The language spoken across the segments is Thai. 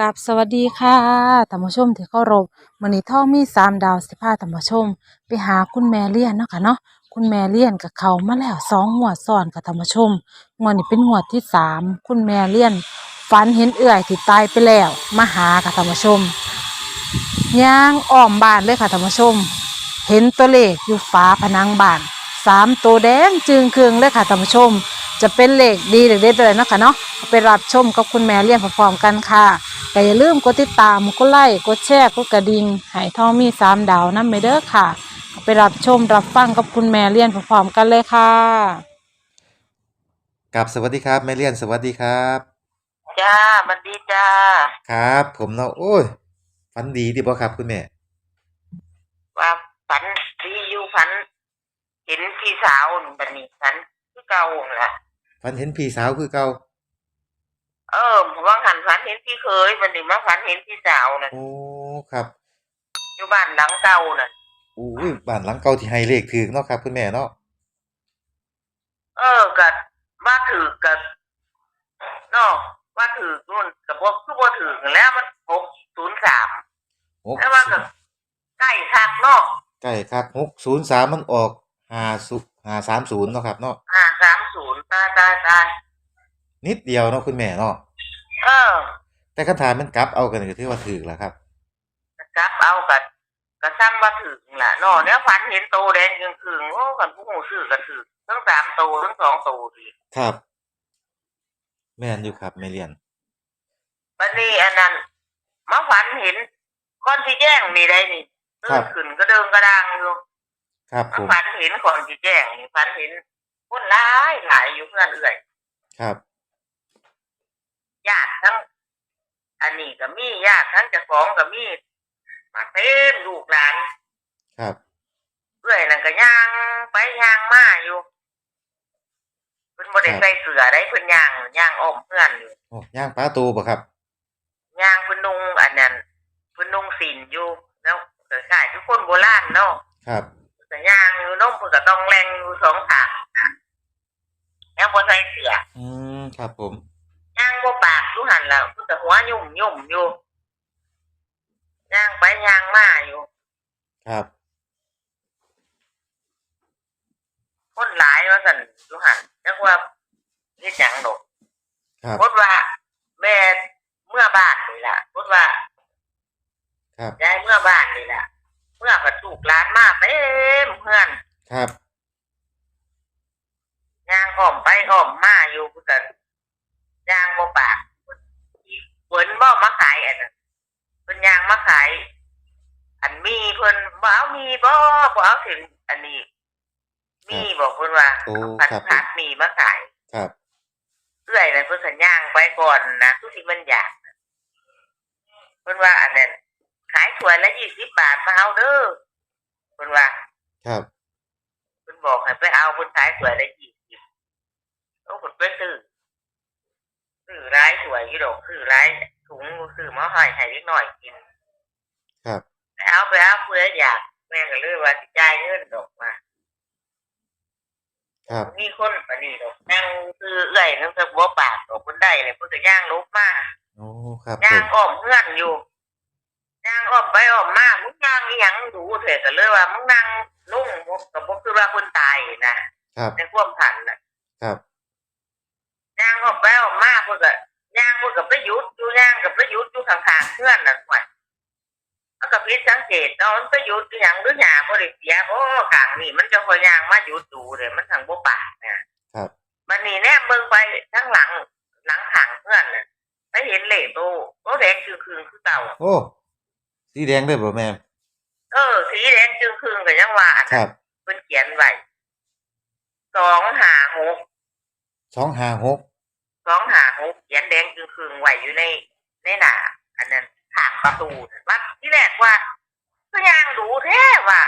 กับสวัสดีค่ะท่านผู้ชมที่เคารพมื้อนี้ท่องมีสามดาวสิพาท่านผู้ชม ไปหาคุณแม่เลี้ยนเนาะค่ะเนาะคุณแม่เลี้ยนกับเขามาแล้วสองงวดซ้อนค่ะท่านผู้ชมงวดนี้เป็นงวดที่สามคุณแม่เลี้ยนฝันเห็นเอื่อยที่ตายไปแล้วมาหาค่ะท่านผู้ชมย่างอ้อมบ้านเลยค่ะท่านผู้ชม เห็นตัวเลขอยู่ฝาผนังบ้านสามตัวแดงจึงเคืองเลยค่ะท่านผู้ชม จะเป็นเลขดีหรือเด็ดอะไรเนาะค่ะเนาะไปรับชมกับคุณแม่เลี้ยนพร้อมๆกันค่ะ แต่อย่าลืมกดติดตามกดไลค์กดแชร์กดกระดิ่งให้ทองมีสามดาวนั่นไปเด้อค่ะ ไปรับชมรับฟังกับคุณแม่เลี้ยนพร้อมๆกันเลยค่ะกับสวัสดีครับแม่เลียนสวัสดีครับ จ้าบันดีจ้า ครับ ผมเนาะโอ้ยฝันดีดีบ่ครับคุณแม่ว่าฝันดีอยู่ฝัน เห็นพี่สาวนี่บันนี้ฝันคือเก่าหั่นล่ะ ฝันเห็นพี่สาวคือเก่า เออผม ว่าหันฝันเห็นพี่เคยบันนี้มาฝันเห็นพี่สาวน่ะโอ้ครับอยู่บ้านหลังเก่าน่ะอู้ยบ้านหลังเก่าที่ให้เลขถึกเนาะครับคุณแม่เนาะเออกัว่าถือกับเนาะว่าถือนู่นกับพวกคือว่าถือกันแล้วมันหกศูนย์สามหกแล้วว่ากับใกล้ทักเนาะใกล้ครับ603มันออก5 530เนาะครับเนาะห้าสามศูนย์ตายตายตายนิดเดียวเนาะคุณแม่เนาะ เออแต่คันถามมันกลับเอากันก็ถือว่าถึกแล้วครับกลับเอากับกระซ้ำว่าถึงล่ะเนาะเนี่ยฝันเห็นโตแดงยังคืงโอ้กันผู้หูซื้อก็ถือทั้งสามโตทั้งสองโตดีครับ แม่นอยู่ครับแม่เลียนวันนี้อันนั้นมาฝันเห็นคนที่แจ้งนี่ได้นี่ตื่นขึ้นก็เดินกระดังอยู่ครับมาผมฝันเห็นคนที่แจ้งนี่ฝันเห็นคนหลายหลายอยู่เพื่อนเอื่อย ครับ ญาติทั้ง อันนี้ก็มีญาติทั้งเจ้าของก็มีมาเต็มลูกหลานครับเอื่อยนั่นก็ย่างไปย่างมาอยู่เพิ่นบ่ได้ใส่เสื้อได้เพิ่นย่างย่างอ้อมเพื่อนอยู่โอ้ย่างปลาตูบ่ครับย่างเพิ่นนุ่งอันนั้นเพิ่นนุ่งศีลอยู่แล้วก็คล้ายทุกคนโบราณเนาะครับแต่ย่างอยู่น้มเพิ่นก็ต้องแรงอยู่สองทางยังบ่ใส่เสื้ออืมครับผมย่างบ่ปากอยู่หั่นล่ะเพิ่นก็หัวยุ่มยุ่มอยู่ย่างไปย่างมาอยู่ครับ คนหลายว่าซั่นอยู่หั่นจักว่าเฮ็ดหยังดอกครับพดว่า แม่เมื่อบ้านนี่ล่ะพดว่าครับ ยายเมื่อบ้านนี่แหละเมื่อก็ถูกร้านมากเต็มเพื่อน ครับ ย่างอ้อมไปอ้อมมาอยู่เพื่อนย่างบ่ปากเหมือนบ่มาขายอันนั้นเพิ่ นย่างมาขาย อันมีเพิ่นบ่เอามีบ่บ่เอาถึงอันนี้ มีบอกเพิ่นว่าโอ้ผัดครับผมผัดมีมาขายครับ เอื้อยนั่นเพิ่นสัญย่างไปก่อนนะทุกที่มันอยากเพิ่นว่าอันนั้นขายถ้วยละยี่สิบบาทมาเอาเด้อเพิ่นว่า ครับ คุณบอกให้ไปเอาคุณท้ายสวยได้ยี่สิบโอ้คุณไปซื้อซื้อร้ายสวยยี่ดอกซื้อร้าย ถุงซื้อมาให้ให้นิดหน่อยกินครับไปเอาไปเอาเพื่ออยากแม่ก็เลยว่าสิจ่ายเงินดอกมาครับมีคนปานนี้ดอกนั่งซื้อเอื้อยนั่งเธอบัวปากดอกคุณได้เลยเพื่อย่างางลุกมาโอ้ครับผย่างมอ้อมเพื่อนอยู่ย่างอ้อมไปอ้อมมามึงย่างอีหยังดูเถอะก็เลยว่ามึงนั่งนุ่งกับพวกคือว่าคนตายนะครับในความผันน่ะครับย่างออกไปออกมาเพื่อก็ย่างเพื่อ กับประยุทธ์อยู่ย่างกับประยุทธ์อยู่ข้างๆเพื่อนนั่นหน่อยแล้วก็พิดสังเกตเนาะมันประยุทธ์อหย่างหรือหยาบริเสียโอ้ขางนี่มันจะคอยย่างมาหยุดดูเลยมันทางบ่ปากนะครับมันนี่แน่เบิ่งไปทั้งหลังหลังขางเพื่อนน่ะไปเห็นเหล็กโตโตแดงจึงคืนคือเก่าโอ้สีแดงด้วยบ่แม่เออสีแดงจึงคืนก็ยังว่าอันคนั้นรับเพิ่นเขียนไว้สองหาหกสองห้าหกสองหาหกเขียนแดงจึงคืนไว้อยู่ในในหน้าอันนั้นทางประตูน่ะว่าที่แรกว่าก็ย่างดูแท้ว่า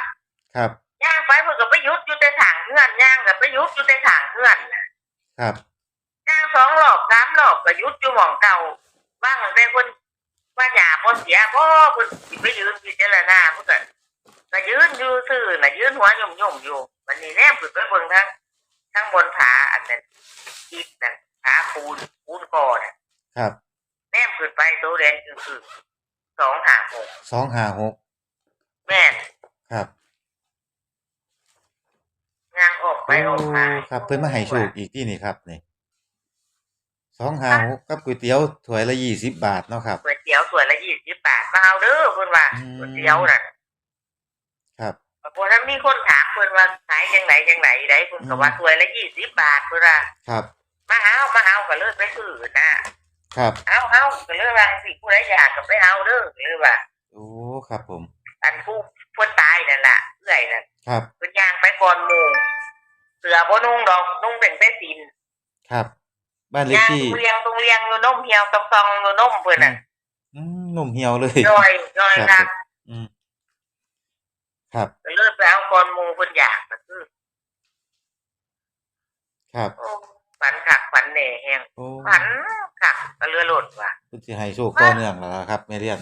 ครับย่างไปเพื่อกับประยุทธ์อยู่แต่ทางเพื่อนย่างกับประยุทธ์อยู่แต่ทางเพื่อนน่ะครับย่างสองรอบสามรอบประยุทธ์อยู่หม่องเก่าว่างแต่คนว่าหยาพอเสียพ่คนสิไปยืนพิจารณาเพื่อนก็ยืนอยู่ซื่อน่ะยืนหัวหย่มๆอยู่วันนี้แนมขึ้นไปเบิ่งทั้งทั้งบนผาอันนั้นอิฐนั่น ผาปูนปูนก่อน่ะครับแนมขึ้นไปโตแดงคือคือสองหาหกสองห้าหกแม่นครับย่างออกไปออกมาโครับ เพิ่นมาให้โชคอีกที่นี่ครับนี่สองห้าหกกับก๋วยเตี๋ยวถ้วยละยี่สิบบาทเนาะครับก๋วยเตี๋ยวถ้วยละยี่สิบบาทมาเอาเด้อเพิ่นว่าอืมก๋วยเตี๋ยวน่ะครับพอนั้นมีคนถามเพิ่นว่าขายจังไหนจังไหนได้เพิ่นก็ว่าถ้วยละยี่สิบบาทเพิ่นว่าครับ มาเอามาเอาก็เลิกไปซื้อนะครับ เอาเอาก็เลิกว่าสิผู้ใดอยากก็ไปเอาเด้อเลยว่าโอ้ครับผม อันผู้ผู้ตายนั่นล่ะเอื้อยนั่นครับเพิ่นย่างไปก่อนหมู่เสือบ่นุ่งดอกนุ่งเป็นแต่สินครับ บ้านเลขย่างที่เรียงตรงเรียงอยู่นมเหี่ยวตองๆอยู่นมเพิ่นน่ะอืมนมเหี่ยวเลยย่อยย่อยคครัรับบอืมครับก็เลิกไปเอาก่อนหมู่เพิ่นอยากก็คือ ครับ โอ้ฝัน คักฝันแหน่แฮงโอ้ฝันคักก็เรือโลดว่ะเพิ่นสิให้โชคต่อเนื่องแล้วล่ะครับแม่เรียน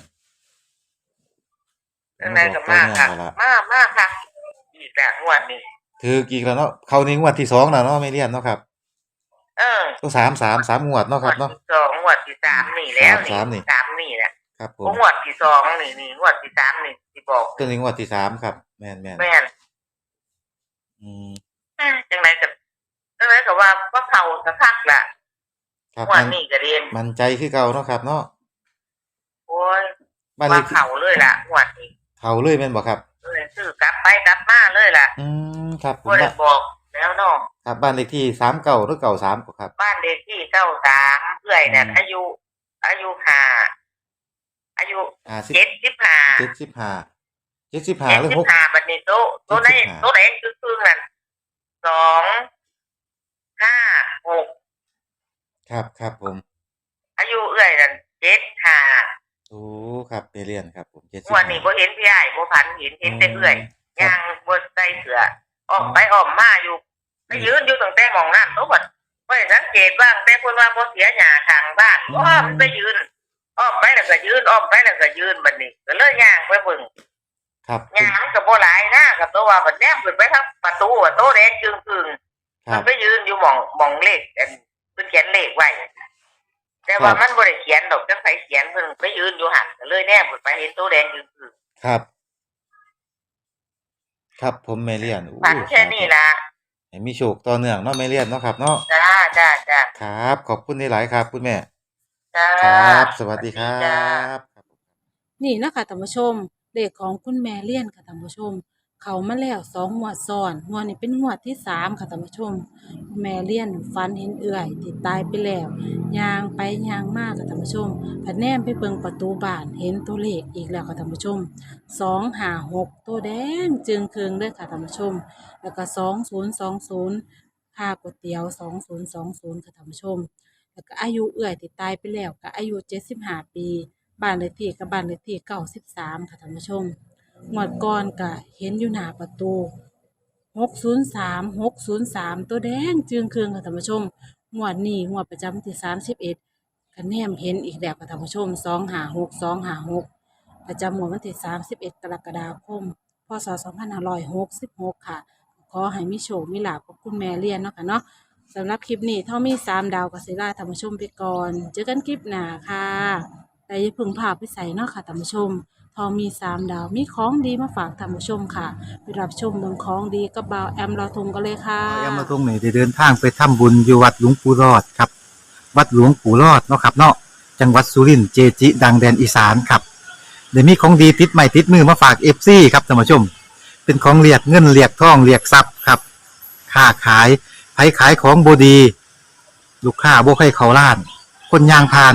จังไดก็มาต่อคักเนื่องแล้วล่ะ มามาคักอีกแล้วงวดนี้ถือกี่แล้วเนาะเข้าในงวดที่สองแล้วเนาะแม่เรียนเนาะครับเออตัวสามสามสามงวดเนาะงครัวบดเนาะที่สองงวดที่สามนี่แล้วสามนี่ สามนี่แหละครับผโอ้มงวดที่สองนี่นี่งวดที่สามนี่ที่บอกตัวนี้งวดที่สามครับ แม่นแม่นแม่นอืมเอ้ยจังไดก็ จังไดก็ว่าว่าเขาสักพักละครับงวมัดนนี้ก็เรียนมันใจคือเก่าเนาะครับเนาะโอ้ยบ้านเลว่าขที่เขาเลยล่ะงวดนี้เขาเลยแม่นบ่ครับเออซื้อกลับไปกลับมาเลยล่ะอืมครับผมบ่ได้ว่าบอกแล้วเนาะครับบ้านเลขที่สามเก่าหรือเก่าสามก็ครับ บ้านเลขที่เก้าสามเอื้อยนั่นอืม อายุ อายุห้าอายุอ่าสิบเจ็ดสิบห้าเจ็ดสิบห้าเจ็ดสิบห้าเจ็ดหรือสิหบกห้าบัดนี้โตะโตะไหน75โตะไหนคือคือนั่นสอง ห้าหกครับครับผม อายุเอื้อยนั่นเจ็ดห้าโอ้ครับไปเรียนครับผมเจ็ดสิบงวันนี้บ่เห็นพี่ใหญ่บ่พันเห็นเห็นแต่เอื้อยครับย่างบ่ใส่เสื้อออกไปออกมาอยู่ไปยืนอยู่ตั้งแต่หมองนั่นตัวบัดบ่ได้สังเกตบ้างแต่เพิ่นว่าบ่เสียหญ้าทางบ้านอ้อมไปยืนอ้อมไปแล้วก็ยืนอ้อมไปแล้วก็ยืนบัดนี้ก็เลยย่างไปเบิ่งครับย่างมันก็บ่หลายนะกับตัวว่าบัดแนมขึ้นไปทางประตูอะโตแดงจึงๆค มัรันบไปยืนอยู่หมองหมองเลขอันเพิ่นเขียนเลขไว้แต่ว่าครับมันบ่ได้เขียนดอกจังไสเขียนเพิ่นไปยืนอยู่หั่นก็เลยแนมขึ้นไปเห็นโตแดงจึงๆครับ ครับผมแม่เรียนอู้ฝันแค่นี้ล่ะให้มีโชคต่อเนื่องเนาะแม่เรียนเนาะครับเนาะจ้าจ้าจ้าครับ ขอบคุณหลายๆครับคุณแม่จ้าครับ สวัสดีครัจ้าบนี่นะคะท่านผู้ชมเลขของคุณแม่เลี่ยนค่ะท่านผู้ชม เขามาแล้วสองงวดซ้อนงวดนี้เป็นงวดที่สามค่ะท่านผู้ชม แม่เลี่ยนฟันเห็นเอื่อยติดตายไปแล้วยางไปยางมากค่ะท่านผู้ชมผัดแนมไปเบิ่งประตูบ้านเห็นตัวเลขอีกแล้วค่ะท่านผู้ชมสองหาหกตัวแดงจึงเคืองเลยค่ะท่านผู้ชม แล้วก็สองศูนย์สองศูนย์ค่าก๋วยเตี๋ยวสองศูนย์สองศูนย์ค่ะท่านผู้ชม แล้วก็อายุเอื่อยติดตายไปแล้วก็อายุเจ็ดสิบห้าปีบ้านเลขที่กับบ้านเลขที่เก้าสิบสามค่ะท่านผู้ชม งวดก่อนก็เห็นอยู่หน้าประตูหกศูนย์สามหกศูนย์สามตัวแดงจึงเคืองค่ะท่านผู้ชมงวดนี้งวดประจำที่สามสิบเอ็ดคะแนนเห็นอีกแล้วค่ะท่านผู้ชมสองหาหกสองหาหกประจำงวดวันที่สามสิบเอ็ดกรกฎาคมพศสองพันห้าร้อยหกสิบหกค่ะ ขอให้มีโชคมีลาภกับคุณแม่เรียนเนาะค่ะเนาะสำหรับคลิปนี้เท่ามีสามดาวกับเซล่าท่านผู้ชมไปก่อน เจอกันคลิปหน้าค่ะ แต่อย่าพึ่งพาไปใส่เนาะค่ะท่านผู้ชม ทอมีสามดาวมีของดีมาฝากท่านผู้ชมค่ะไปรับชมเมืองของดีกับบ่าวแอมเราทงกันเลยค่ะ แอมมาตรงไหนได้เดินทางไปทำบุญอยู่วัดหลวงปู่รอดครับ วัดหลวงปู่รอดเนาะครับเนาะจังหวัดสุรินทร์เจจิ ดังแดนอีสานครับเดี๋ยวมีของดีติดใหม่ติดมือมาฝากเอฟซีครับท่านผู้ชม เป็นของเรียกเงินเรียกทองเรียกทรัพย์ครับค้าขายไผขายของบดี ลูกค้าบ่ให้เขาล้าน คนยางพาน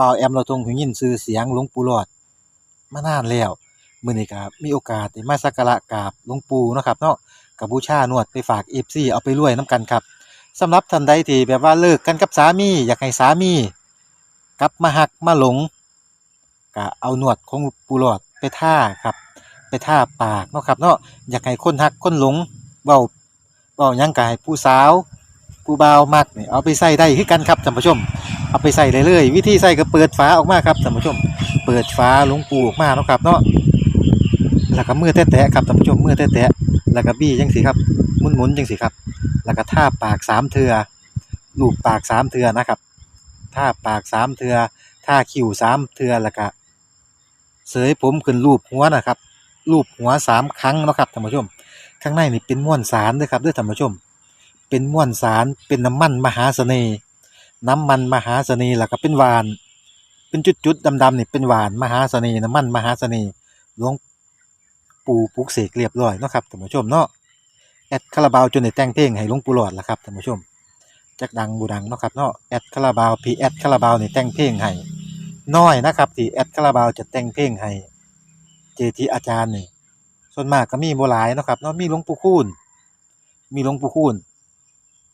บ่าวแอมเราทงหูยินชื่อเสียงหลวงปู่หลอดมานานแล้วมื้อนี้ก็มีโอกาสได้มาสักการะกราบหลวงปู่เนาะครับเนาะกับบูชานวดไปฝาก FC เอาไปรวยนํกันครับสำหรับท่านใดที่แบบว่าเลิกกันกับสามีอยากให้สามี กลับมาหักมาหลงก็เอาหนวดของปูหลอดไปท่าครับ ไปท่าปากเนาะครับเนาะอยากให้คนหักคนหลงเว้าเว้ายังกายผู้สาว ผู้บ่าวมักนี่เอาไปใส่ได้คือกันครับท่านผู้ชม เอาไปใส่ได้เลย วิธีใส่ก็เปิดฝาออกมาครับท่านผู้ชม เปิดฝาลงปูออกมาเนาะครับเนาะแล้วก็มือแตะๆครับท่านผู้ชมมือแตะๆแล้วก็บี้จังสิครับหมุนๆจังสิครับ แล้วก็ท่าปากสามเทือลูบปากสามเทือนะครับท่าปากสามเทือท่าคิ้วสามเทือแล้วก็เสยผมขึ้นรูปหัวนะครับรูปหัวสามครั้งเนาะครับท่านผู้ชม ข้างในนี่เป็นม้วนสารด้วยครับด้วยท่านผู้ชม เป็นม้วนสารเป็นน้ำมันมหาเสน่ห์ น้ำมันมหาเสน่ห์แล้วก็เป็นหวาน เป็นจุดๆดำๆนี่เป็นหวานมหาเสน่ห์น้ำมันมหาเสน่ห์หลวงปู่ปลุกเสกเรียบร้อยเนาะครับท่านผู้ชมเนาะแอดคาราบาวจนได้แต่งเพลงให้หลวงปู่หลอดละครับท่านผู้ชมจักดังบูดังเนาะครับเนาะแอดคาราบาวพีแอดคาราบาวนี่แต่งเพลงให้น้อยนะครับที่แอดคาราบาวจะแต่งเพลงให้เจทีอาจารย์นี่ส่วนมากก็มีบ่หลายเนาะครับเนาะมีหลวงปู่คูณมีหลวงปู่คูณ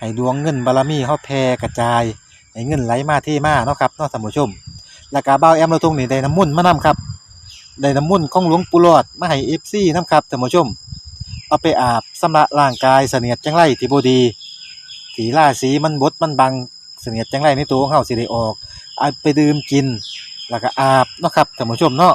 ให้ดวงเงินบารมีเขาแผ่กระจายให้เงินไหลมาเที่มาเนาะครับเนาะท่านผู้ชม แล้วก็เบ้าแอมเราทุงนี่ได้น้ำมุ่นมานํครับได้น้ำมุ่นของหลวงปู่หลอดมาให้เอฟซีนํครับท่านผู้ชม เอาไปอาบสำระร่างกายเสนียดจังไรที่บดีสีล่าสีมันบดมันบังเสนียดจังไรในตัวของเฮาสิได้ออกเอาไปดื่มกิน แล้วก็อาบเนาะครับท่านผู้ชมเนาะ